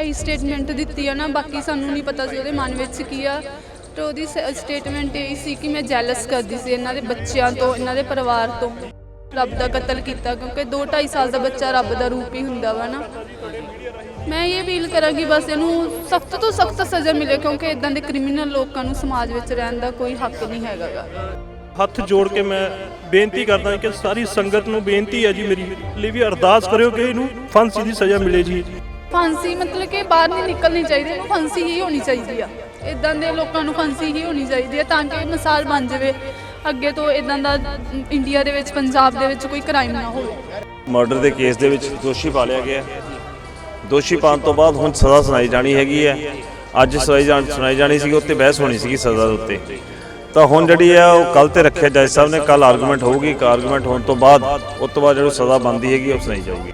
ਇਹ ਸਟੇਟਮੈਂਟ ਦਿੱਤੀ ਆ ਨਾ, ਬਾਕੀ ਸਾਨੂੰ ਨਹੀਂ ਪਤਾ ਸੀ ਉਹਦੇ ਮਨ ਵਿੱਚ ਕੀ ਆ। ਤੇ ਉਹਦੀ ਸਟੇਟਮੈਂਟ ਇਹ ਸੀ ਕਿ ਮੈਂ ਜੈਲਸ ਕਰਦੀ ਸੀ ਇਹਨਾਂ ਦੇ ਬੱਚਿਆਂ ਤੋਂ, ਇਹਨਾਂ ਦੇ ਪਰਿਵਾਰ ਤੋਂ। ਰੱਬ ਦਾ ਕਤਲ ਕੀਤਾ, ਕਿਉਂਕਿ 2 2.5 ਸਾਲ ਦਾ ਬੱਚਾ ਰੱਬ ਦਾ ਰੂਪ ਹੀ ਹੁੰਦਾ ਵਾ ਨਾ। ਮੈਂ ਇਹ ਅਪੀਲ ਕਰਾਂਗੀ ਬਸ ਇਹਨੂੰ ਸਖਤ ਤੋਂ ਸਖਤ ਸਜ਼ਾ ਮਿਲੇ, ਕਿਉਂਕਿ ਇਦਾਂ ਦੇ ਕ੍ਰਿਮੀਨਲ ਲੋਕਾਂ ਨੂੰ ਸਮਾਜ ਵਿੱਚ ਰਹਿਣ ਦਾ ਕੋਈ ਹੱਕ ਨਹੀਂ ਹੈਗਾ ਹੱਥ ਜੋੜ ਕੇ ਮੈਂ ਬੇਨਤੀ ਕਰਦਾ ਕਿ ਸਾਰੀ ਸੰਗਤ ਨੂੰ ਬੇਨਤੀ ਹੈ ਜੀ, ਮੇਰੀ ਲਈ ਵੀ ਅਰਦਾਸ ਕਰਿਓ ਕਿ ਇਹਨੂੰ ਫਾਂਸੀ ਦੀ ਸਜ਼ਾ ਮਿਲੇ ਜੀ। ਫਾਂਸੀ ਮਤਲਬ ਕਿ ਬਾਹਰ ਨਹੀਂ ਨਿਕਲਣੀ ਚਾਹੀਦੀ, ਇਹਨੂੰ ਫਾਂਸੀ ਹੀ ਹੋਣੀ ਚਾਹੀਦੀ ਆ। ਇਦਾਂ ਦੇ ਲੋਕਾਂ ਨੂੰ ਫਾਂਸੀ ਹੀ ਹੋਣੀ ਚਾਹੀਦੀ ਹੈ ਤਾਂ ਕਿ ਮਿਸਾਲ ਬਣ ਜਾਵੇ। ਅੱਗੇ ਤੋਂ ਇਦਾਂ ਦਾ ਇੰਡੀਆ ਦੇ ਵਿੱਚ, ਪੰਜਾਬ ਦੇ ਵਿੱਚ ਕੋਈ ਕ੍ਰਾਈਮ ਨਾ ਹੋਵੇ। ਮਰਡਰ ਦੇ ਕੇਸ ਦੇ ਵਿੱਚ ਦੋਸ਼ੀ ਪਾ ਲਿਆ ਗਿਆ। ਦੋਸ਼ੀ ਪਾਉਣ ਤੋਂ ਬਾਅਦ ਹੁਣ ਸਜ਼ਾ ਸੁਣਾਈ ਜਾਣੀ ਹੈਗੀ ਹੈ ਅੱਜ ਸੁਣਾਈ ਜਾਣ, ਸੁਣਾਈ ਜਾਣੀ ਸੀਗੀ, ਉੱਤੇ ਬਹਿਸ ਹੋਣੀ ਸੀਗੀ ਸਜ਼ਾ ਦੇ ਉੱਤੇ। ਤਾਂ ਹੁਣ ਜਿਹੜੀ ਆ ਉਹ ਕੱਲ ਤੇ ਰੱਖਿਆ, ਜੱਜ ਸਾਹਿਬ ਨੇ ਕੱਲ ਆਰਗੂਮੈਂਟ ਹੋਊਗੀ। ਆਰਗੂਮੈਂਟ ਹੋਣ ਤੋਂ ਬਾਅਦ, ਉਸ ਤੋਂ ਬਾਅਦ ਜਿਹੜੀ ਸਜ਼ਾ ਬਣਦੀ ਹੈਗੀ, ਉਹ ਸੁਣਾਈ ਜਾਊਗੀ।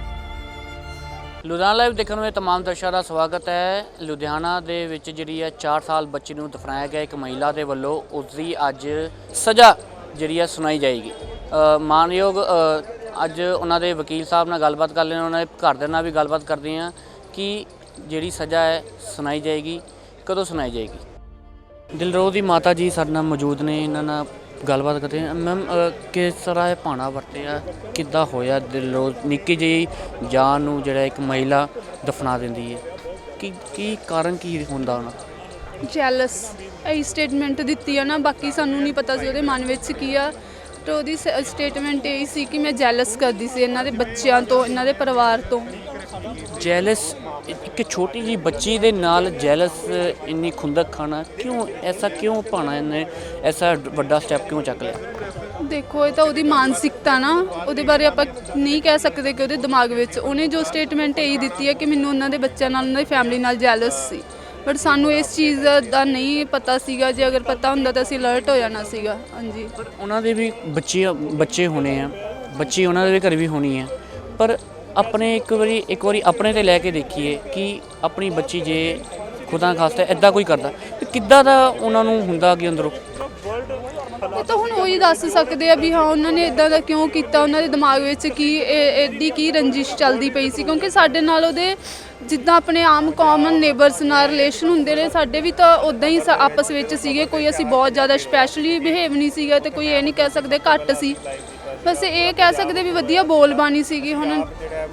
ਲੁਧਿਆਣਾ ਲਾਈਵ ਦੇਖਣ ਵਾਲੇ तमाम ਦਰਸ਼ਕਾਂ ਦਾ ਸਵਾਗਤ ਹੈ ਲੁਧਿਆਣਾ ਦੇ ਵਿੱਚ ਜਿਹੜੀ ਹੈ 4 ਸਾਲ ਬੱਚੀ ਨੂੰ ਦਫਨਾਇਆ ਗਿਆ ਇੱਕ ਮਹਿਲਾ ਦੇ ਵੱਲੋਂ ਉਸ ਦੀ ਅੱਜ ਸਜ਼ਾ ਜਿਹੜੀ ਹੈ ਸੁਣਾਈ ਜਾਏਗੀ ਅ, ਮਾਨਯੋਗ ਅ, ਅੱਜ ਉਹਨਾਂ ਦੇ ਵਕੀਲ ਸਾਹਿਬ ਨਾਲ ਗੱਲਬਾਤ ਕਰ ਲੈਣ ਉਹਨਾਂ ਦੇ ਘਰ ਦੇ ਨਾਲ ਵੀ ਗੱਲਬਾਤ ਕਰਦੇ ਹਾਂ ਕਿ ਜਿਹੜੀ ਸਜ਼ਾ ਹੈ ਸੁਣਾਈ ਜਾਏਗੀ ਕਦੋਂ ਸੁਣਾਈ ਜਾਏਗੀ ਦਿਲਰੋਹ ਦੀ ਮਾਤਾ ਜੀ ਸਾਡੇ ਨਾਲ ਮੌਜੂਦ ਨੇ ਇਹਨਾਂ ਨਾਲ ਗੱਲਬਾਤ ਕਰਦੇ ਹਾਂ। ਮੈਮ ਕਿਸ ਤਰ੍ਹਾਂ ਇਹ ਪਾਣਾ ਵਰਤਿਆ? ਕਿੱਦਾਂ ਹੋਇਆ? ਦਿਲੋਂ ਨਿੱਕੀ ਜਿਹੀ ਜਾਨ ਨੂੰ ਜਿਹੜਾ ਇੱਕ ਮਹਿਲਾ ਦਫਨਾ ਦਿੰਦੀ ਹੈ। ਕੀ ਕੀ ਕਾਰਨ ਕੀ ਹੁੰਦਾ ਉਹਨਾਂ ਜੈਲਸ ਇਹ ਸਟੇਟਮੈਂਟ ਦਿੱਤੀ ਆ ਨਾ, ਬਾਕੀ ਸਾਨੂੰ ਨਹੀਂ ਪਤਾ ਸੀ ਉਹਦੇ ਮਨ ਵਿੱਚ ਕੀ ਆ। ਤੇ ਉਹਦੀ ਸਟੇਟਮੈਂਟ ਇਹ ਸੀ ਕਿ ਮੈਂ ਜੈਲਸ ਕਰਦੀ ਸੀ ਇਹਨਾਂ ਦੇ ਬੱਚਿਆਂ ਤੋਂ, ਇਹਨਾਂ ਦੇ ਪਰਿਵਾਰ ਤੋਂ। ਜੈਲਸ ਇੱਕ ਛੋਟੀ ਜੀ ਬੱਚੀ ਦੇ ਨਾਲ ਜੈਲਸ ਇੰਨੀ ਖੁੰਦਕ ਖਾਣਾ ਕਿਉਂ ਐਸਾ ਕਿਉਂ ਪਾਣਾ ਇਹਨੇ? ਐਸਾ ਵੱਡਾ ਸਟੈਪ ਕਿਉਂ ਚੱਕ ਲਿਆ? ਦੇਖੋ ਇਹ ਤਾਂ ਉਹਦੀ ਮਾਨਸਿਕਤਾ ਨਾ ਉਹਦੇ ਬਾਰੇ ਆਪਾਂ ਨਹੀਂ ਕਹਿ ਸਕਦੇ ਕਿ ਉਹਦੇ ਦਿਮਾਗ ਵਿੱਚ। ਉਹਨੇ ਜੋ ਸਟੇਟਮੈਂਟ ਇਹ ਦਿੱਤੀ ਹੈ ਕਿ ਮੈਨੂੰ ਉਹਨਾਂ ਦੇ ਬੱਚਿਆਂ ਨਾਲ ਉਹਨਾਂ ਦੀ ਫੈਮਿਲੀ ਨਾਲ ਜੈਲਸ ਸੀ। ਬਟ ਸਾਨੂੰ ਇਸ ਚੀਜ਼ ਦਾ ਨਹੀਂ ਪਤਾ ਸੀਗਾ ਜੇ ਅਗਰ ਪਤਾ ਹੁੰਦਾ ਤਾਂ ਅਸੀਂ ਅਲਰਟ ਹੋ ਜਾਣਾ ਸੀਗਾ। ਹਾਂਜੀ। ਪਰ ਉਹਨਾਂ ਦੇ ਵੀ ਬੱਚੇ ਬੱਚੇ ਹੋਣੇ ਆ। ਬੱਚੀ ਉਹਨਾਂ ਦੇ ਵੀ ਘਰ ਵੀ ਹੋਣੀ ਹੈ ਪਰ ਆਪਣੇ ਇੱਕ ਵਾਰੀ ਇੱਕ ਵਾਰੀ ਆਪਣੇ ਤੇ ਲੈ ਕੇ ਦੇਖੀਏ ਕਿ ਆਪਣੀ ਬੱਚੀ ਜੇ ਖੁਦਾ ਖਾਸਤਾ ਇਦਾਂ ਕੋਈ ਕਰਦਾ। ਤੇ ਕਿੱਦਾਂ ਦਾ ਉਹਨਾਂ ਨੂੰ ਹੁੰਦਾ ਕਿ ਅੰਦਰੋਂ? ਇਹ ਤਾਂ ਹੁਣ ਉਹੀ ਦੱਸ ਸਕਦੇ ਆ ਵੀ ਹਾਂ, ਉਹਨਾਂ ਨੇ ਇਦਾਂ ਦਾ ਕਿਉਂ ਕੀਤਾ? ਉਹਨਾਂ ਦੇ ਦਿਮਾਗ ਵਿੱਚ ਕੀ, ਇਹ- ਐਡੀ ਕੀ ਰੰਜਿਸ਼ ਚੱਲਦੀ ਪਈ ਸੀ? ਕਿਉਂਕਿ ਸਾਡੇ ਨਾਲ ਉਹਦੇ ਜਿੱਦਾਂ ਆਪਣੇ ਆਮ ਕਾਮਨ ਨੇਬਰਸ ਨਾਲ ਰਿਲੇਸ਼ਨ ਹੁੰਦੇ ਨੇ, ਸਾਡੇ ਵੀ ਤਾਂ ਉਦਾਂ ਹੀ ਆਪਸ ਵਿੱਚ ਸੀਗੇ। ਕੋਈ ਅਸੀਂ ਬਹੁਤ ਜ਼ਿਆਦਾ ਸਪੈਸ਼ਲੀ ਬਿਹੇਵ ਨਹੀਂ ਸੀਗਾ ਤੇ ਕੋਈ ਇਹ ਨਹੀਂ ਕਹਿ ਸਕਦੇ ਘੱਟ ਸੀ। ਬਸ ਇਹ ਕਹਿ ਸਕਦੇ ਵੀ ਵਧੀਆ ਬੋਲ ਬਾਣੀ ਸੀਗੀ ਹੁਣ।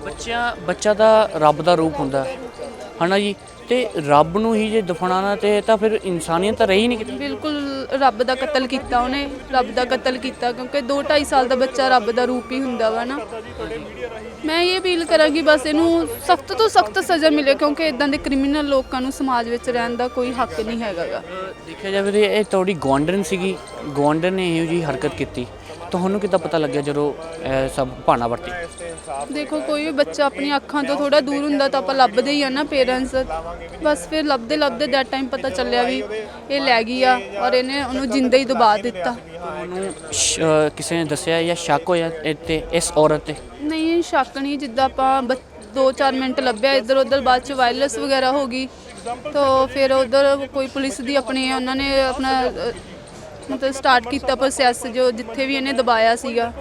ਬੱਚਾ ਬੱਚਾ ਦਾ ਰੱਬ ਦਾ ਰੂਪ ਹੁੰਦਾ। ਹਨਾ ਜੀ? ਤੇ ਰੱਬ ਨੂੰ ਹੀ ਜੇ ਦਫਨਾਣਾ ਤੇ ਤਾਂ ਫਿਰ ਇਨਸਾਨੀਅਤ ਤਾਂ ਰਹੀ ਨਹੀਂ ਕਿਤੇ। ਬਿਲਕੁਲ ਰੱਬ ਦਾ ਕਤਲ ਕੀਤਾ ਉਹਨੇ ਰੱਬ ਦਾ ਕਤਲ ਕੀਤਾ ਕਿਉਂਕਿ 2 2.5 ਸਾਲ ਦਾ ਬੱਚਾ ਰੱਬ ਦਾ ਰੂਪ ਹੀ ਹੁੰਦਾ ਵਾ ਨਾ। ਮੈਂ ਇਹ ਅਪੀਲ ਕਰਾਂਗੀ ਬਸ ਇਹਨੂੰ ਸਖਤ ਤੋਂ ਸਖਤ ਸਜ਼ਾ ਮਿਲੇ ਕਿਉਂਕਿ ਇਦਾਂ ਦੇ ਕ੍ਰਿਮੀਨਲ ਲੋਕਾਂ ਨੂੰ ਸਮਾਜ ਵਿੱਚ ਰਹਿਣ ਦਾ ਕੋਈ ਹੱਕ ਨਹੀਂ ਹੈਗਾ ਗਾ। ਦੇਖਿਆ ਜਾਵੇ ਤੇ ਇਹ ਤੁਹਾਡੀ ਗਵਾਂਡਨ ਸੀਗੀ। ਗਵਾਂਡਨ ਨੇ ਇਹੋ ਜੀ ਹਰਕਤ ਕੀਤੀ। ਤੁਹਾਨੂੰ ਕਿੱਦਾਂ ਪਤਾ ਲੱਗਿਆ ਜਦੋਂ ਇਹ ਸਭ ਭਾਣਾ ਵਰਤੀ? ਦੇਖੋ ਕੋਈ ਵੀ ਬੱਚਾ ਆਪਣੀ ਅੱਖਾਂ ਤੋਂ ਥੋੜਾ ਦੂਰ ਹੁੰਦਾ ਤਾਂ ਆਪਾਂ ਲੱਭਦੇ ਹੀ ਆ ਨਾ ਪੇਰੈਂਟਸ ਬਸ ਫਿਰ ਲੱਭਦੇ ਲੱਭਦੇ ਦੈਟ ਟਾਈਮ ਪਤਾ ਚੱਲਿਆ ਵੀ ਇਹ ਲੈ ਗਈ ਆ ਔਰ ਇਹਨੇ ਉਹਨੂੰ ਜਿੰਦਾ ਹੀ ਦਬਾ ਦਿੱਤਾ। ਤੁਹਾਨੂੰ ਸ਼- ਅਹ ਕਿਸੇ ਨੇ ਦੱਸਿਆ ਜਾਂ ਸ਼ੱਕ ਹੋਇਆ ਇੱਥੇ ਇਸ ਔਰਤ ਤੇ? ਨਹੀਂ ਸ਼ੱਕ ਨਹੀਂ ਜਿੱਦਾਂ ਆਪਾਂ 2-4 ਮਿੰਟ ਲੱਭਿਆ ਇੱਧਰ ਉੱਧਰ ਬਾਅਦ ਚ ਵਾਇਰਲੈਸ ਵਗੈਰਾ ਹੋ ਗਈ ਤਾਂ ਫਿਰ ਉਧਰ ਕੋਈ ਪੁਲਿਸ ਦੀ ਆਪਣੀ ਉਹਨਾਂ ਨੇ ਆਪਣਾ ਅ, ਮਤਲਬ ਸਟਾਰਟ ਕੀਤਾ ਪ੍ਰੋਸੈਸ ਜੋ ਜਿੱਥੇ ਵੀ ਇਹਨੇ ਦਬਾਇਆ ਸੀਗਾ।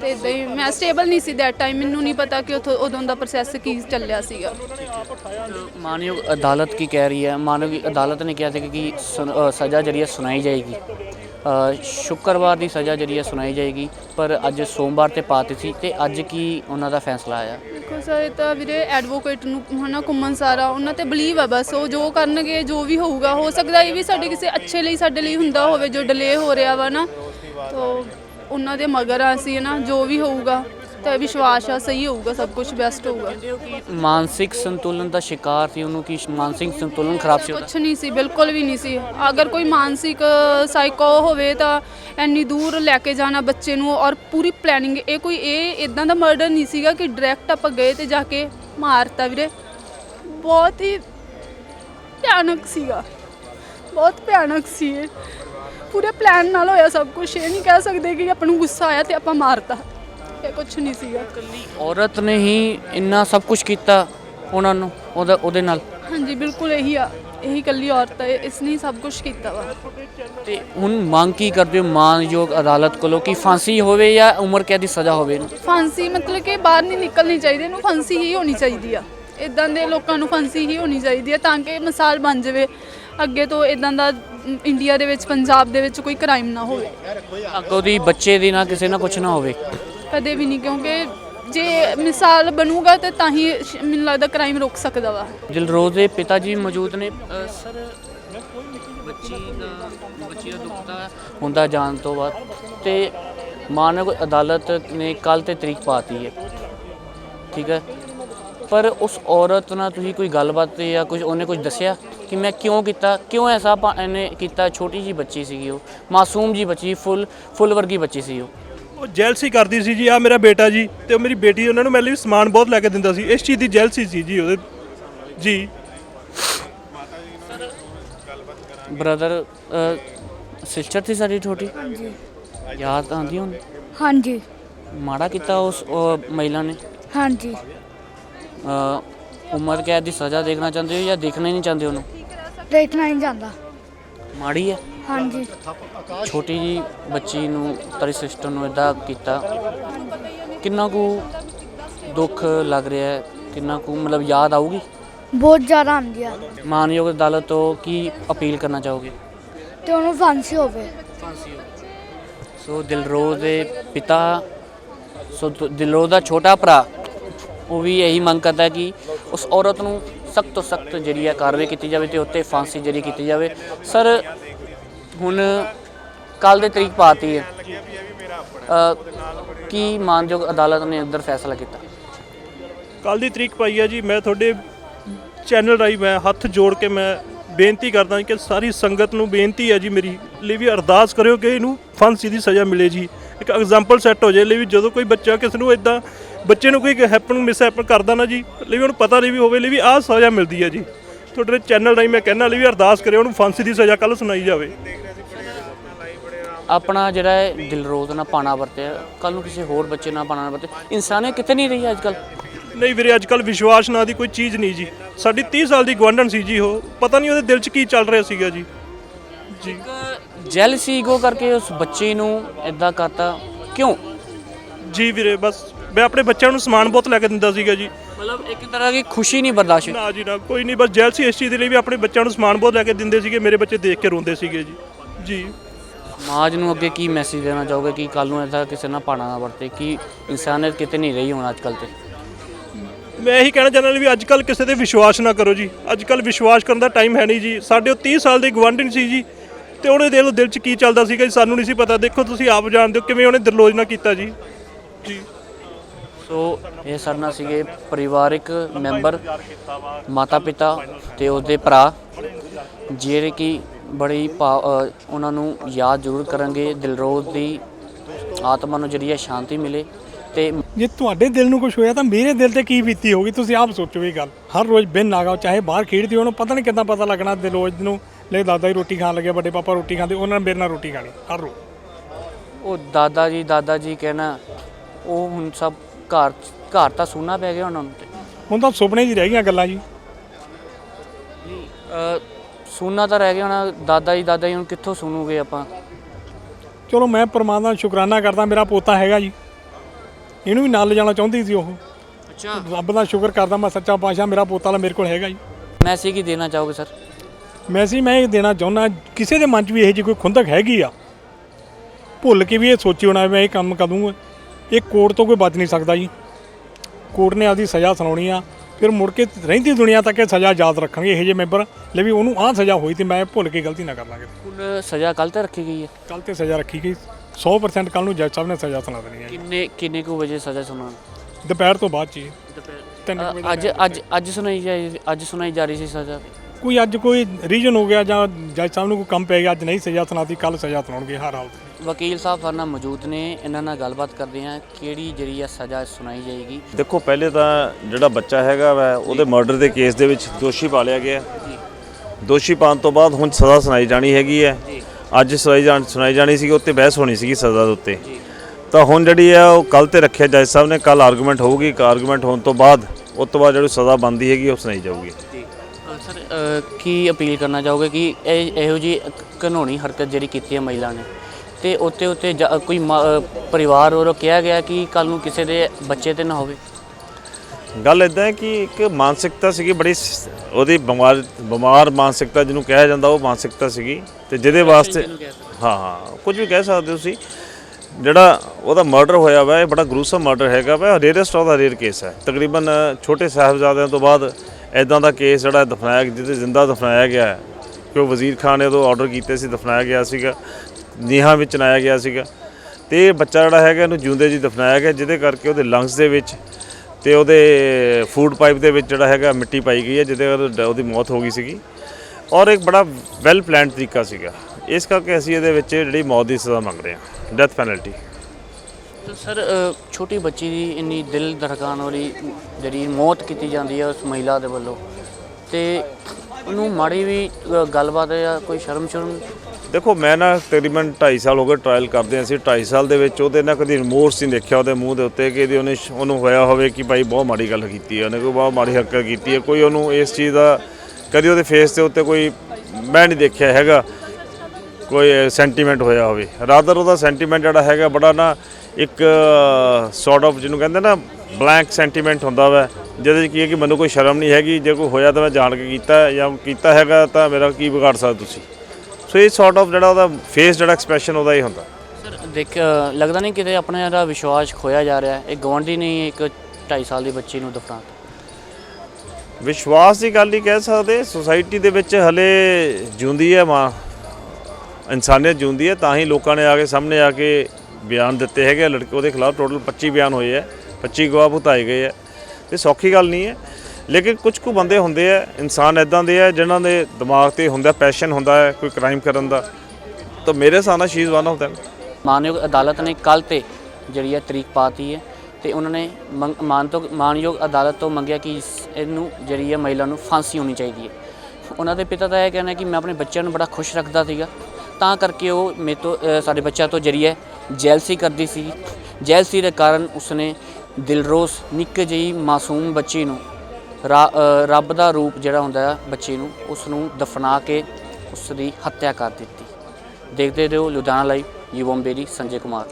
ਤੇ ਇਦਾਂ ਹੀ ਮੈਂ ਸਟੇਬਲ ਨਹੀਂ ਸੀ ਦੈਟ ਟਾਈਮ ਮੈਨੂੰ ਨਹੀਂ ਪਤਾ ਕਿ ਉਥੋਂ ਉਦੋਂ ਦਾ ਪ੍ਰੋਸੈਸ ਕੀ ਚੱਲਿਆ ਸੀਗਾ। ਮਾਨਯੋਗ ਅਦਾਲਤ ਕੀ ਕਹਿ ਰਹੀ ਹੈ? ਮਾਨਯੋਗ ਅਦਾਲਤ ਨੇ ਕਿਹਾ ਸੀ ਕਿ ਸੁਨ- ਅਹ ਸਜ਼ਾ ਜਿਹੜੀ ਹੈ ਸੁਣਾਈ ਜਾਏਗੀ। ਅਹ ਸ਼ੁੱਕਰਵਾਰ ਦੀ ਸਜ਼ਾ ਜਿਹੜੀ ਹੈ ਸੁਣਾਈ ਜਾਏਗੀ, ਪਰ ਅੱਜ ਸੋਮਵਾਰ ਤੇ ਪਾਤੀ ਸੀ ਤੇ ਅੱਜ ਕੀ ਉਹਨਾਂ ਦਾ ਫੈਸਲਾ ਆਇਆ? ਦੇਖੋ ਸਰ, ਇਹ ਤਾਂ ਵੀਰੇ ਐਡਵੋਕੇਟ ਨੂੰ ਹਨਾ ਘੁੰਮਣ ਸਾਰਾ, ਉਹਨਾਂ ਤੇ ਬਲੀਵ ਆ ਬਸ, ਉਹ ਜੋ ਕਰਨਗੇ, ਜੋ ਵੀ ਹੋਊਗਾ, ਹੋ ਸਕਦਾ ਇਹ ਵੀ ਸਾਡੇ ਕਿਸੇ ਅੱਛੇ ਲਈ, ਸਾਡੇ ਲਈ ਹੁੰਦਾ ਹੋਵੇ, ਜੋ ਡਿਲੇ ਹੋ ਰਿਹਾ ਵਾ ਨਾ, ਤਾਂ ਉਹਨਾਂ ਦੇ ਮਗਰ ਆ ਅਸੀਂ ਨਾ ਜੋ ਵੀ ਹੋਊਗਾ। ਤਾਂ ਵਿਸ਼ਵਾਸ ਆ ਸਹੀ ਹੋਊਗਾ ਸਭ ਕੁਝ ਬੈਸਟ ਹੋਊਗਾ। ਮਾਨਸਿਕ ਸੰਤੁਲਨ ਦਾ ਸ਼ਿਕਾਰ ਸੀ ਉਹਨੂੰ ਕੀ ਮਾਨਸਿਕ ਸੰਤੁਲਨ ਖਰਾਬ ਸੀ ਉਹਦਾ। ਕੁਝ ਨਹੀਂ ਸੀ ਬਿਲਕੁਲ ਵੀ ਨਹੀਂ ਸੀ। ਅਗਰ ਕੋਈ ਮਾਨਸਿਕ ਸਾਈਕੋ ਹੋਵੇ ਤਾਂ ਇੰਨੀ ਦੂਰ ਲੈ ਕੇ ਜਾਣਾ ਬੱਚੇ ਨੂੰ ਔਰ ਪੂਰੀ ਪਲੈਨਿੰਗ ਇਹ ਕੋਈ ਇਹ ਇਦਾਂ ਦਾ ਮਰਡਰ ਨਹੀਂ ਸੀਗਾ ਕਿ ਡਾਇਰੈਕਟ ਆਪਾਂ ਗਏ ਤੇ ਜਾ ਕੇ ਮਾਰਤਾ ਵੀਰੇ। ਬਹੁਤ ਹੀ ਭਿਆਨਕ ਸੀਗਾ। ਬਹੁਤ ਭਿਆਨਕ ਸੀ ਇਹ। ਪੂਰੇ ਪਲਾਨ ਨਾਲ ਹੋਇਆ ਸਭ ਕੁਝ ਇਹ ਨਹੀਂ ਕਹਿ ਸਕਦੇ ਕਿ ਆਪਾਂ ਨੂੰ ਗੁੱਸਾ ਆਇਆ ਤੇ ਆਪਾਂ ਮਾਰਤਾ। ਕੁਝ ਨਹੀਂ ਸੀਗਾ। ਔਰਤ ਨੇ ਹੀ ਇੰਨਾ ਸਭ ਕੁਝ ਕੀਤਾ ਉਹਨਾਂ ਨੂੰ ਉਹਦਾ ਉਹਦੇ ਨਾਲ। ਹਾਂਜੀ ਬਿਲਕੁਲ ਇਹੀ ਆ ਇਹੀ ਕੱਲੀ ਔਰਤ ਹੈ ਇਸ ਨੇ ਹੀ ਸਭ ਕੁਝ ਕੀਤਾ ਵਾ। ਤੇ ਹੁਣ ਮੰਗ ਕੀ ਕਰਦੇ ਹੋ? ਮਾਨਯੋਗ ਅਦਾਲਤ ਕੋਲੋਂ ਕਿ ਫਾਂਸੀ ਹੋਵੇ ਜਾਂ ਉਮਰ ਕੈਦ ਦੀ ਸਜ਼ਾ ਹੋਵੇ? ਇਹਨੂੰ ਫਾਂਸੀ ਮਤਲਬ ਕਿ ਬਾਹਰ ਨਹੀਂ ਨਿਕਲਣੀ ਚਾਹੀਦੀ ਇਹਨੂੰ ਫਾਂਸੀ ਹੀ ਹੋਣੀ ਚਾਹੀਦੀ ਆ। ਇਦਾਂ ਦੇ ਲੋਕਾਂ ਨੂੰ ਫਾਂਸੀ ਹੀ ਹੋਣੀ ਚਾਹੀਦੀ ਹੈ ਤਾਂ ਕਿ ਮਿਸਾਲ ਬਣ ਜਾਵੇ। ਅੱਗੇ ਤੋਂ ਇਦਾਂ ਦਾ ਅਮ, ਇੰਡੀਆ ਦੇ ਵਿੱਚ ਪੰਜਾਬ ਦੇ ਵਿੱਚ ਕੋਈ ਕ੍ਰਾਈਮ ਨਾ ਹੋਵੇ। ਅੱਗੋਂ ਦੀ ਬੱਚੇ ਦੀ ਨਾ ਕਿਸੇ ਨਾਲ ਕੁਝ ਨਾ ਹੋਵੇ। ਕਦੇ ਵੀ ਨਹੀਂ ਕਿਉਂਕਿ ਜੇ ਮਿਸਾਲ ਬਣੂਗਾ ਤੇ ਤਾਂ ਹੀ ਸ਼- ਮੈਨੂੰ ਲੱਗਦਾ ਕ੍ਰਾਈਮ ਰੁਕ ਸਕਦਾ ਵਾ। ਦਿਲਰੋਜ਼ ਦੇ ਪਿਤਾ ਜੀ ਮੌਜੂਦ ਨੇ ਅ, ਸਰ ਬੱਚੀ ਦਾ ਬੱਚੀ ਦਾ ਦੁੱਖ ਤਾਂ ਹੁੰਦਾ ਜਾਣ ਤੋਂ ਬਾਅਦ। ਤੇ ਮਾਨਵ ਅਦਾਲਤ ਨੇ ਕੱਲ ਤੇ ਤਰੀਕ ਪਾਤੀ ਹੈ। ਠੀਕ ਹੈ? ਪਰ ਉਸ ਔਰਤ ਨਾਲ ਤੁਸੀਂ ਕੋਈ ਗੱਲਬਾਤ ਜਾਂ ਕੁਝ ਉਹਨੇ ਕੁਝ ਦੱਸਿਆ ਕਿ ਮੈਂ ਕਿਉਂ ਕੀਤਾ? ਕਿਉਂ ਐਸਾ ਪਾ- ਇਹਨੇ ਕੀਤਾ? ਛੋਟੀ ਜੀ ਬੱਚੀ ਸੀਗੀ ਉਹ ਮਾਸੂਮ ਜੀ ਬੱਚੀ ਫੁੱਲ ਫੁੱਲ ਵਰਗੀ ਬੱਚੀ ਸੀ ਉਹ। ਉਹ ਜੈਲਸੀ ਕਰਦੀ ਸੀ ਜੀ ਆ ਮੇਰਾ ਬੇਟਾ ਜੀ ਤੇ ਉਹ ਮੇਰੀ ਬੇਟੀ ਉਹਨਾਂ ਨੂੰ ਮੇਰੇ ਲਈ ਸਮਾਨ ਬਹੁਤ ਲੈ ਕੇ ਦਿੰਦਾ ਸੀ। ਇਸ ਚੀਜ਼ ਦੀ ਜੈਲਸੀ ਸੀ ਜੀ ਉਹਦੇ ਜੀ। ਬ੍ਰਦਰ ਸਿਸਟਰ ਸੀ ਸਾਡੀ ਛੋਟੀ? ਹਾਂਜੀ। ਯਾਦ ਆਉਂਦੀ ਹੁਣ? ਹਾਂਜੀ। ਮਾੜਾ ਕੀਤਾ ਉਸ ਮਹਿਲਾ ਨੇ? ਹਾਂਜੀ। ਅ, ਉਮਰ ਕੈਦ ਦੀ ਸਜ਼ਾ ਦੇਖਣਾ ਚਾਹੁੰਦੇ ਹੋ ਜਾਂ ਦੇਖਣਾ ਹੀ ਨਹੀਂ ਚਾਹੁੰਦੇ ਉਹਨੂੰ? ਦੇਖਣਾ ਨਹੀਂ ਜਾਂਦਾ। ਮਾੜੀ ਹੈ? ਹਾਂਜੀ। ਛੋਟੀ ਜੀ ਬੱਚੀ ਨੂੰ ਤੇਰੀ ਸਿਸਟਰ ਨੂੰ ਇਦਾਂ ਕੀਤਾ। ਕਿੰਨਾ ਕੁ ਦੁੱਖ ਲੱਗ ਰਿਹਾ ਹੈ? ਕਿੰਨਾ ਕੁ ਮਤਲਬ ਯਾਦ ਆਊਗੀ? ਬਹੁਤ ਜ਼ਿਆਦਾ ਆਉਂਦੀ ਆ। ਮਾਨਯੋਗ ਅਦਾਲਤ ਤੋਂ ਕੀ ਅਪੀਲ ਕਰਨਾ ਚਾਹੋਗੇ? ਤੇ ਉਹਨੂੰ ਫਾਂਸੀ ਹੋਵੇ। ਸੋ ਦਿਲਰੋਜ਼ ਦੇ ਪਿਤਾ ਸੋ ਦ- ਦਿਲਰੋਜ਼ ਦਾ ਛੋਟਾ ਭਰਾ ਉਹ ਵੀ ਇਹੀ ਮੰਗ ਕਰਦਾ ਹੈ ਕਿ ਉਸ ਔਰਤ ਨੂੰ ਸਖਤ ਤੋਂ ਸਖਤ ਜਿਹੜੀ ਹੈ ਕਾਰਵਾਈ ਕੀਤੀ ਜਾਵੇ ਤੇ ਉੱਤੇ ਫਾਂਸੀ ਜਿਹੜੀ ਕੀਤੀ ਜਾਵੇ। ਸਰ ਹੁਣ ਕੱਲ ਦੇ ਤਰੀਕ ਪਾਤੀ ਹੈ। ਅ, ਕੀ ਮਾਨਯੋਗ ਅਦਾਲਤ ਨੇ ਅੰਦਰ ਫੈਸਲਾ ਕੀਤਾ? ਕੱਲ ਦੀ ਤਰੀਕ ਪਾਈ ਆ ਜੀ ਮੈਂ ਤੁਹਾਡੇ ਚੈਨਲ ਰਾਹੀਂ ਮੈਂ ਹੱਥ ਜੋੜ ਕੇ ਮੈਂ ਬੇਨਤੀ ਕਰਦਾ ਕਿ ਸਾਰੀ ਸੰਗਤ ਨੂੰ ਬੇਨਤੀ ਹੈ ਜੀ ਮੇਰੀ ਲਈ ਵੀ ਅਰਦਾਸ ਕਰਿਓ ਕਿ ਇਹਨੂੰ ਫਾਂਸੀ ਦੀ ਸਜ਼ਾ ਮਿਲੇ ਜੀ। ਇੱਕ ਐਗਜ਼ਾਮਪਲ ਸੈੱਟ ਹੋ ਜਾਏ ਲਈ ਵੀ ਜਦੋਂ ਕੋਈ ਬੱਚਾ ਕਿਸ ਨੂੰ ਇਦਾਂ ਬੱਚੇ ਨੂੰ ਕੋਈ ਹੈਪਨ ਮਿਸ ਹੈਪਨ ਕਰਦਾ ਨਾ ਜੀ ਲਈ ਵੀ ਉਹਨੂੰ ਪਤਾ ਨਹੀਂ ਵੀ ਹੋਵੇ ਲਈ ਵੀ ਆਹ ਸਜ਼ਾ ਮਿਲਦੀ ਹੈ ਜੀ। ਤੁਹਾਡੇ ਚੈਨਲ ਰਾਹੀਂ ਮੈਂ ਕਹਿੰਦਾ ਲਈ ਵੀ ਅਰਦਾਸ ਕਰਿਓ ਉਹਨੂੰ ਫਾਂਸੀ ਦੀ ਸਜ਼ਾ ਕੱਲ ਸੁਣਾਈ ਜਾਵੇ। ਆਪਣਾ ਜਿਹੜਾ ਹੈ ਦਿਲਰੋਜ਼ ਨਾਲ ਪਾਣਾ ਵਰਤਿਆ। ਕੱਲ ਨੂੰ ਕਿਸੇ ਹੋਰ ਬੱਚੇ ਨਾਲ ਪਾਣਾ ਵਰਤੇ ਇਨਸਾਨੀਅਤ ਕਿਤੇ ਨਹੀਂ ਰਹੀ ਅੱਜ ਕੱਲ ਨਹੀਂ ਵੀਰੇ ਅੱਜ ਕੱਲ ਵਿਸ਼ਵਾਸ ਨਾਂ ਦੀ ਕੋਈ ਚੀਜ਼ ਨਹੀਂ ਜੀ। ਸਾਡੀ 30 ਸਾਲ ਦੀ ਗਵਾਂਢਣ ਸੀ ਜੀ ਉਹ। ਪਤਾ ਨਹੀਂ ਉਹਦੇ ਦਿਲ 'ਚ ਕੀ ਚੱਲ ਰਿਹਾ ਸੀਗਾ ਜੀ। ਜੀ। ਜੈਲਸੀ ਈਗੋ ਕਰਕੇ ਉਸ ਬੱਚੇ ਨੂੰ ਇਦਾਂ ਕਰਤਾ। ਕਿਉਂ? ਜੀ ਵੀਰੇ ਬਸ ਮੈਂ ਆਪਣੇ ਬੱਚਿਆਂ ਨੂੰ ਸਮਾਨ ਬਹੁਤ ਲੈ ਕੇ ਦਿੰਦਾ ਸੀਗਾ ਜੀ। ਮਤਲਬ ਇੱਕ ਤਰ੍ਹਾਂ ਦੀ ਖੁਸ਼ੀ ਨਹੀਂ ਬਰਦਾਸ਼ਤ। ਨਾ ਜੀ ਨਾ ਕੋਈ ਨਹੀਂ। ਬਸ ਜੈਲਸੀ ਇਸ ਚੀਜ਼ ਦੇ ਲਈ ਵੀ ਆਪਣੇ ਬੱਚਿਆਂ ਨੂੰ ਸਮਾਨ ਬਹੁਤ ਲੈ ਕੇ ਦਿੰਦੇ ਸੀਗੇ। ਮੇਰੇ ਬੱਚੇ ਦੇਖ ਕੇ ਰੋਂਦੇ ਸੀਗੇ ਜੀ। ਜੀ। ਸਮਾਜ ਨੂੰ ਅੱਗੇ ਕੀ ਮੈਸੇਜ ਦੇਣਾ ਚਾਹੋਗੇ? ਕਿ ਕੱਲ ਨੂੰ ਐਸਾ ਕਿਸੇ ਨਾਲ ਪਾਣਾ ਨਾ ਵਰਤੇ? ਕਿ ਇਨਸਾਨੀਅਤ ਕਿਤੇ ਨਹੀਂ ਰਹੀ ਹੁਣ ਅੱਜ ਕੱਲ ਤੇ? ਮੈਂ ਇਹੀ ਕਹਿਣਾ ਚਾਹੁੰਦਾ ਵੀ ਅੱਜ ਕੱਲ ਕਿਸੇ ਤੇ ਵਿਸ਼ਵਾਸ ਨਾ ਕਰੋ ਜੀ। ਅੱਜ ਕੱਲ ਵਿਸ਼ਵਾਸ ਕਰਨ ਦਾ ਟਾਈਮ ਹੈ ਨਹੀਂ ਜੀ। ਸਾਡੇ ਉਹ 30 ਸਾਲ ਦੀ ਗਵਾਂਢਣ ਸੀ ਜੀ। ਤੇ ਉਹਨੇ ਦਿਲ ਦਿਲ 'ਚ ਕੀ ਚੱਲਦਾ ਸੀਗਾ ਜੀ ਸਾਨੂੰ ਨਹੀਂ ਸੀ ਪਤਾ। ਦੇਖੋ ਤੁਸੀਂ ਆਪ ਜਾਣਦੇ ਹੋ ਕਿਵੇਂ ਉਹਨੇ ਦਿਲੋਜਨਾ ਕੀਤਾ ਜੀ। ਜੀ। ਸੋ ਇਹ ਸਰਨਾ ਸੀਗੇ ਪਰਿਵਾਰਿਕ ਮੈਂਬਰ ਮਾਤਾ ਪਿਤਾ ਤੇ ਉਹਦੇ ਭਰਾ ਜਿਹੜੇ ਕਿ ਬੜੀ ਉਹਨਾਂ ਨੂੰ ਯਾਦ ਜ਼ਰੂਰ ਕਰਾਂਗੇ ਦਿਲਰੋਜ਼ ਦੀ ਆਤਮਾ ਨੂੰ ਜਿਹੜੀ ਹੈ ਸ਼ਾਂਤੀ ਮਿਲੇ ਤੇ ਜੇ ਤੁਹਾਡੇ ਦਿਲ ਨੂੰ ਕੁਝ ਹੋਇਆ ਤਾਂ ਮੇਰੇ ਦਿਲ ਤੇ ਕੀ ਬੀਤੀ ਹੋਗੀ ਤੁਸੀਂ ਆਪ ਸੋਚੋ ਇਹ ਗੱਲ। ਹਰ ਰੋਜ਼ ਬਿਨ ਨਾਗਾ ਚਾਹੇ ਬਾਹਰ ਖੇਡਦੇ ਉਹਨੂੰ ਪਤਾ ਨਹੀਂ ਕਿੱਦਾਂ ਪਤਾ ਲੱਗਣਾ ਦਿਲੋਜ ਨੂੰ ਲੈ ਦਾਦਾ ਜੀ ਰੋਟੀ ਖਾਣ ਲੱਗਿਆ ਵੱਡੇ ਪਾਪਾ ਰੋਟੀ ਖਾਂਦੇ ਉਹਨਾਂ ਨੇ ਮੇਰੇ ਨਾਲ ਰੋਟੀ ਖਾਣੀ ਹਰ ਰੋਜ਼। ਉਹ ਦਾਦਾ ਜੀ ਦਾਦਾ ਜੀ ਕਹਿਣਾ ਉਹ ਹੁਣ ਸਭ ਘਰ ਘਰ ਤਾਂ ਸੁਣਨਾ ਪੈ ਗਿਆ ਉਹਨਾਂ ਨੂੰ ਹੁਣ ਤਾਂ ਸੁਪਨੇ ਹੀ ਰਹਿ ਗਈਆਂ ਗੱਲਾਂ ਜੀ। ਅ, ਸੁਣਨਾ ਤਾਂ ਰਹਿ ਗਿਆ ਹੁਣ ਦਾਦਾ ਜੀ ਦਾਦਾ ਜੀ ਹੁਣ ਕਿੱਥੋਂ ਸੁਣੂਗੇ ਆਪਾਂ? ਚਲੋ ਮੈਂ ਪਰਮਾਤਮਾ ਦਾ ਸ਼ੁਕਰਾਨਾ ਕਰਦਾ ਮੇਰਾ ਪੋਤਾ ਹੈਗਾ ਜੀ। ਇਹਨੂੰ ਵੀ ਨਾਲ ਲਿਜਾਣਾ ਚਾਹੁੰਦੀ ਸੀ ਉਹ। ਅੱਛਾ। ਰੱਬ ਦਾ ਸ਼ੁਕਰ ਕਰਦਾ ਮੈਂ ਸੱਚਾ ਪਾਤਸ਼ਾਹ ਮੇਰਾ ਪੋਤਾ ਲਾ ਮੇਰੇ ਕੋਲ ਹੈਗਾ ਜੀ। ਮੈਸੇਜ ਕੀ ਦੇਣਾ ਚਾਹੋਗੇ ਸਰ? ਮੈਸੇਜ ਮੈਂ ਇਹ ਦੇਣਾ ਚਾਹੁੰਦਾ ਕਿਸੇ ਦੇ ਮਨ 'ਚ ਵੀ ਇਹੋ ਜਿਹੀ ਕੋਈ ਖੁੰਦਕ ਹੈਗੀ ਆ? ਭੁੱਲ ਕੇ ਵੀ ਇਹ ਸੋਚੀ ਹੋਣਾ ਮੈਂ ਇਹ ਕੰਮ ਕਰੂੰਗਾ ਇਹ ਕੋਰਟ ਤੋਂ ਕੋਈ ਬਚ ਨਹੀਂ ਸਕਦਾ ਜੀ। ਕੋਰਟ ਨੇ ਆਪਦੀ ਸਜ਼ਾ ਸੁਣਾਉਣੀ ਆ। ਫਿਰ ਮੁੜ ਕੇ ਰਹਿੰਦੀ ਦੁਨੀਆ ਤੱਕ ਇਹ ਸਜ਼ਾ ਯਾਦ ਰੱਖਣਗੇ ਇਹੋ ਜਿਹੇ ਮੈਂਬਰ ਲੈ ਵੀ ਉਹਨੂੰ ਆਹ ਸਜ਼ਾ ਹੋਈ ਤੇ ਮੈਂ ਭੁੱਲ ਕੇ ਗਲਤੀ ਨਾ ਕਰ ਲਾਂਗੇ। ਹੁਣ ਸਜ਼ਾ ਕੱਲ ਤੇ ਰੱਖੀ ਗਈ ਹੈ? ਕੱਲ ਤੇ ਸਜ਼ਾ ਰੱਖੀ ਗਈ। 100% ਕੱਲ ਨੂੰ ਜੱਜ ਸਾਹਿਬ ਨੇ ਸਜ਼ਾ ਸੁਣਾ ਦੇਣੀ ਹੈ। ਜੀ। ਕਿੰਨੇ ਕਿੰਨੇ ਕੁ ਵਜੇ ਸਜ਼ਾ ਸੁਣਾਉਣ? ਦੁਪਹਿਰ ਤੋਂ ਬਾਅਦ ਜੀ। ਤਿੰਨ ਕੁ ਵਜੇ ਅੱਜ ਅੱਜ ਅੱਜ ਸੁਣਾਈ ਜਾਈ ਅੱਜ ਸੁਣਾਈ ਜਾ ਰਹੀ ਸੀ ਸਜ਼ਾ? ਕੋਈ ਅੱਜ ਕੋਈ ਰੀਜਨ ਹੋ ਗਿਆ ਜਾਂ ਜੱਜ ਸਾਹਿਬ ਨੂੰ ਕੋਈ ਕੰਮ ਪੈ ਗਿਆ ਅੱਜ ਨਹੀਂ ਸਜ਼ਾ ਸੁਣਾਤੀ ਕੱਲ ਸਜ਼ਾ ਸੁਣਾਉਣਗੇ ਹਰ ਹਾਲਤ ਵਕੀਲ ਸਾਹਿਬ ਨਾਲ ਮੌਜੂਦ ਨੇ ਇਹਨਾਂ ਨਾਲ ਗੱਲਬਾਤ ਕਰਦੇ ਹਾਂ ਕਿਹੜੀ ਜਿਹੜੀ ਆ ਸਜ਼ਾ ਸੁਣਾਈ ਜਾਏਗੀ? ਦੇਖੋ ਪਹਿਲੇ ਤਾਂ ਜਿਹੜਾ ਬੱਚਾ ਹੈਗਾ ਵਾ ਉਹਦੇ ਮਰਡਰ ਦੇ ਕੇਸ ਦੇ ਵਿੱਚ ਦੋਸ਼ੀ ਪਾ ਲਿਆ ਗਿਆ ਦੋਸ਼ੀ ਪਾਉਣ ਤੋਂ ਬਾਅਦ ਹੁਣ ਸਜ਼ਾ ਸੁਣਾਈ ਜਾਣੀ ਹੈਗੀ ਹੈ। ਅੱਜ ਸੁਣਾਈ ਜਾਣ ਸੁਣਾਈ ਜਾਣੀ ਸੀਗੀ ਉੱਤੇ ਬਹਿਸ ਹੋਣੀ ਸੀਗੀ ਸਜ਼ਾ ਦੇ ਉੱਤੇ। ਤਾਂ ਹੁਣ ਜਿਹੜੀ ਹੈ ਉਹ ਕੱਲ ਤੇ ਰੱਖਿਆ ਜੱਜ ਸਾਹਿਬ ਨੇ ਕੱਲ ਆਰਗੂਮੈਂਟ ਹੋਊਗੀ ਆਰਗੂਮੈਂਟ ਹੋਣ ਤੋਂ ਬਾਅਦ ਉਸ ਤੋਂ ਬਾਅਦ ਜਿਹੜੀ ਸਜ਼ਾ ਬਣਦੀ ਹੈਗੀ ਉਹ ਸੁਣਾਈ ਜਾਊਗੀ। ਸਰ ਕੀ ਅਪੀਲ ਕਰਨਾ ਚਾਹੋਗੇ ਕਿ ਇਹ ਇਹੋ ਜੀ ਕਾਨੂੰਨੀ ਹਰਕਤ ਜਿਹੜੀ ਕੀਤੀ ਹੈ ਮਹਿਲਾ ਨੇ? ਤੇ ਉੱਤੇ ਉੱਤੇ ਜਾ- ਕੋਈ ਮਾ- ਪਰਿਵਾਰ ਵੱਲੋਂ ਕਿਹਾ ਗਿਆ ਕਿ ਕੱਲ ਨੂੰ ਕਿਸੇ ਦੇ ਬੱਚੇ ਤੇ ਨਾ ਹੋਵੇ। ਗੱਲ ਇਦਾਂ ਹੈ ਕਿ ਇੱਕ ਮਾਨਸਿਕਤਾ ਸੀਗੀ ਬੜੀ ਸ- ਉਹਦੀ ਬਿਮਾਰ ਬਿਮਾਰ ਮਾਨਸਿਕਤਾ ਜਿਹਨੂੰ ਕਿਹਾ ਜਾਂਦਾ ਉਹ ਮਾਨਸਿਕਤਾ ਸੀਗੀ ਤੇ ਜਿਹਦੇ ਵਾਸਤੇ ਹਾਂ ਹਾਂ ਕੁਝ ਵੀ ਕਹਿ ਸਕਦੇ ਹੋ ਤੁਸੀਂ। ਜਿਹੜਾ ਉਹਦਾ ਮਰਡਰ ਹੋਇਆ ਵਾ ਇਹ ਬੜਾ ਗਰੂਸਮ ਮਰਡਰ ਹੈਗਾ ਵਾ rarest of the rare case ਹੈ। ਤਕਰੀਬਨ ਛੋਟੇ ਸਾਹਿਬਜ਼ਾਦਿਆਂ ਤੋਂ ਬਾਅਦ ਐਦਾਂ ਦਾ ਕੇਸ ਜਿਹੜਾ ਦਫਨਾਇਆ ਜਿਹਦੇ ਜ਼ਿੰਦਾ ਦਫਨਾਇਆ ਗਿਆ ਹੈ। ਕਿ ਉਹ ਵਜ਼ੀਰ ਖਾਨ ਨੇ ਉਦੋਂ ਆਰਡਰ ਕੀਤੇ ਸੀ ਦਫਨਾਇਆ ਗਿਆ ਸੀਗਾ। ਨੀਹਾਂ ਵਿੱਚ ਚਨਾਇਆ ਗਿਆ ਸੀਗਾ ਤੇ ਇਹ ਬੱਚਾ ਜਿਹੜਾ ਹੈਗਾ ਇਹਨੂੰ ਜਿਉਂਦੇ ਜੀ ਦਫਨਾਇਆ ਗਿਆ, ਜਿਹਦੇ ਕਰਕੇ ਉਹਦੇ ਲੰਗਸ ਦੇ ਵਿੱਚ ਤੇ ਉਹਦੇ ਫੂਡ ਪਾਈਪ ਦੇ ਵਿੱਚ ਜਿਹੜਾ ਹੈਗਾ ਮਿੱਟੀ ਪਾਈ ਗਈ ਹੈ, ਜਿਹਦੇ ਕਰਕੇ ਉਹਦੀ ਮੌਤ ਹੋ ਗਈ ਸੀਗੀ। ਔਰ ਇੱਕ ਬੜਾ ਵੈਲ ਪਲਾਨਡ ਤਰੀਕਾ ਸੀਗਾ। ਇਸ ਕਰਕੇ ਅਸੀਂ ਇਹਦੇ ਵਿੱਚ ਜਿਹੜੀ ਮੌਤ ਦੀ ਸਜ਼ਾ ਮੰਗ ਰਹੇ ਹਾਂ ਡੈਥ ਪੈਨਲਟੀ ਸਰ ਛੋਟੀ ਬੱਚੀ ਦੀ ਇੰਨੀ ਦਿਲ ਧੜਕਾਉਣ ਵਾਲੀ ਜਿਹੜੀ ਮੌਤ ਕੀਤੀ ਜਾਂਦੀ ਹੈ ਉਸ ਮਹਿਲਾ ਦੇ ਵੱਲੋਂ ਤੇ ਉਹਨੂੰ ਮਾੜੀ ਵੀ ਗੱਲਬਾਤ ਜਾਂ ਕੋਈ ਸ਼ਰਮ ਸ਼ਰਮ ਦੇਖੋ, ਮੈਂ ਨਾ ਤਕਰੀਬਨ 2.5 ਸਾਲ ਹੋ ਗਏ ਟ੍ਰਾਇਲ ਕਰਦੇ ਹਾਂ ਅਸੀਂ। 2.5 ਸਾਲ ਦੇ ਵਿੱਚ ਉਹਦੇ ਨਾ ਕਦੀ ਰਿਮੋਰਸ ਨਹੀਂ ਦੇਖਿਆ ਉਹਦੇ ਮੂੰਹ ਦੇ ਉੱਤੇ ਕਿ ਇਹਦੀ ਉਹਨੇ ਉਹਨੂੰ ਹੋਇਆ ਹੋਵੇ ਕਿ ਭਾਈ ਬਹੁਤ ਮਾੜੀ ਗੱਲ ਕੀਤੀ ਹੈ, ਉਹਨੇ ਕੋਈ ਬਹੁਤ ਮਾੜੀ ਹਰਕਤ ਕੀਤੀ ਹੈ। ਕੋਈ ਉਹਨੂੰ ਇਸ ਚੀਜ਼ ਦਾ ਕਦੀ ਉਹਦੇ ਫੇਸ ਦੇ ਉੱਤੇ ਕੋਈ ਮੈਂ ਨਹੀਂ ਦੇਖਿਆ ਹੈਗਾ, ਕੋਈ ਸੈਂਟੀਮੈਂਟ ਹੋਇਆ ਹੋਵੇ। ਰਾਦਰ ਉਹਦਾ ਸੈਂਟੀਮੈਂਟ ਜਿਹੜਾ ਹੈਗਾ ਬੜਾ ਨਾ ਇੱਕ ਸੌਰਟ ਆਫ ਜਿਹਨੂੰ ਕਹਿੰਦੇ ਨਾ ਬਲੈਂਕ ਸੈਂਟੀਮੈਂਟ ਹੁੰਦਾ ਵਾ, ਜਿਹਦੇ 'ਚ ਕੀ ਹੈ ਕਿ ਮੈਨੂੰ ਕੋਈ ਸ਼ਰਮ ਨਹੀਂ ਹੈਗੀ, ਜੇ ਕੋਈ ਹੋਇਆ ਤਾਂ ਮੈਂ ਜਾਣ ਕੇ ਕੀਤਾ ਜਾਂ ਕੀਤਾ ਹੈਗਾ ਤਾਂ ਮੇਰਾ ਕੀ ਵਿਗਾੜ ਸਕਦੇ ਤੁਸੀਂ? ਸੋ ਇਹ ਸੌਰਟ ਆਫ ਜਿਹੜਾ ਉਹਦਾ ਫੇਸ ਜਿਹੜਾ ਐਕਸਪ੍ਰੈਸ਼ਨ ਉਹਦਾ ਹੀ ਹੁੰਦਾ। ਸਰ ਦੇਖ ਲੱਗਦਾ ਨਹੀਂ ਕਿਤੇ ਆਪਣੇ ਦਾ ਵਿਸ਼ਵਾਸ ਖੋਇਆ ਜਾ ਰਿਹਾ ਹੈ। ਇਹ ਗਵਾਂਢੀ ਨਹੀਂ ਇੱਕ 2.5 ਸਾਲ ਦੀ ਬੱਚੀ ਨੂੰ ਦਫਨਾ ਵਿਸ਼ਵਾਸ ਦੀ ਗੱਲ ਹੀ ਕਹਿ ਸਕਦੇ ਸੁਸਾਇਟੀ ਦੇ ਵਿੱਚ ਹਲੇ ਜਿਉਂਦੀ ਹੈ ਮਾਂ। ਇਨਸਾਨੀਅਤ ਜਿਉਂਦੀ ਹੈ ਤਾਂ ਹੀ ਲੋਕਾਂ ਨੇ ਆ ਕੇ ਸਾਹਮਣੇ ਆ ਕੇ ਬਿਆਨ ਦਿੱਤੇ ਹੈਗੇ ਲੜਕੇ ਉਹਦੇ ਖਿਲਾਫ ਟੋਟਲ 25 ਬਿਆਨ ਹੋਏ ਆ 25 ਗਵਾਹ ਭੁਤਾਏ ਗਏ ਆ ਤੇ ਸੌਖੀ ਗੱਲ ਨਹੀਂ ਹੈ। ਲੇਕਿਨ ਕੁਝ ਕੁ ਬੰਦੇ ਹੁੰਦੇ ਆ, ਇਨਸਾਨ ਇਦਾਂ ਦੇ ਆ ਜਿਨ੍ਹਾਂ ਦੇ ਦਿਮਾਗ ਤੇ ਹੁੰਦਾ ਪੈਸ਼ਨ ਹੁੰਦਾ ਹੈ ਕੋਈ ਕ੍ਰਾਈਮ ਕਰਨ ਦਾ। ਤਾਂ ਮੇਰੇ ਹਿਸਾਬ ਨਾਲ ਸ਼ੀ ਵਨ ਆਫ them ਮਾਨਯੋਗ ਅਦਾਲਤ ਨੇ ਕੱਲ ਤੇ ਜਿਹੜੀ ਹੈ ਤਰੀਕ ਪਾਤੀ ਹੈ ਤੇ ਉਹਨਾਂ ਨੇ ਮੰਗ- ਮਾਨ ਤੋਂ, ਮਾਨਯੋਗ ਅਦਾਲਤ ਤੋਂ ਮੰਗਿਆ ਕਿ ਇਸ- ਇਹਨੂੰ ਜਿਹੜੀ ਹੈ ਮਹਿਲਾ ਨੂੰ ਫਾਂਸੀ ਹੋਣੀ ਚਾਹੀਦੀ ਹੈ। ਉਹਨਾਂ ਦੇ ਪਿਤਾ ਦਾ ਇਹ ਕਹਿਣਾ ਕਿ ਮੈਂ ਆਪਣੇ ਬੱਚਿਆਂ ਨੂੰ ਬੜਾ ਖੁਸ਼ ਰੱਖਦਾ ਸੀਗਾ। ਤਾਂ ਕਰਕੇ ਉਹ ਮੇਰੇ ਤੋਂ ਸਾਡੇ ਬੱਚਿਆਂ ਤੋਂ ਜਿਹੜੀ ਹੈ ਜੈਲਸੀ ਕਰਦੀ ਸੀ। ਜੈਲਸੀ ਦੇ ਕਾਰਨ ਉਸਨੇ ਦਿਲਰੋਸ, ਨਿੱਕੇ ਜਿਹੀ ਮਾਸੂਮ ਬੱਚੀ ਨੂੰ ਰੱਬ ਦਾ ਰੂਪ ਜਿਹੜਾ ਹੁੰਦਾ ਹੈ ਬੱਚੇ ਨੂੰ ਉਸ ਨੂੰ ਦਫਨਾ ਕੇ ਉਸ ਦੀ ਹੱਤਿਆ ਕਰ ਦਿੱਤੀ। ਦੇਖਦੇ ਰਹੋ ਲੁਧਿਆਣਾ ਲਾਈਵ ਯੂਵਮ ਬੇਰੀ ਸੰਜੇ ਕੁਮਾਰ।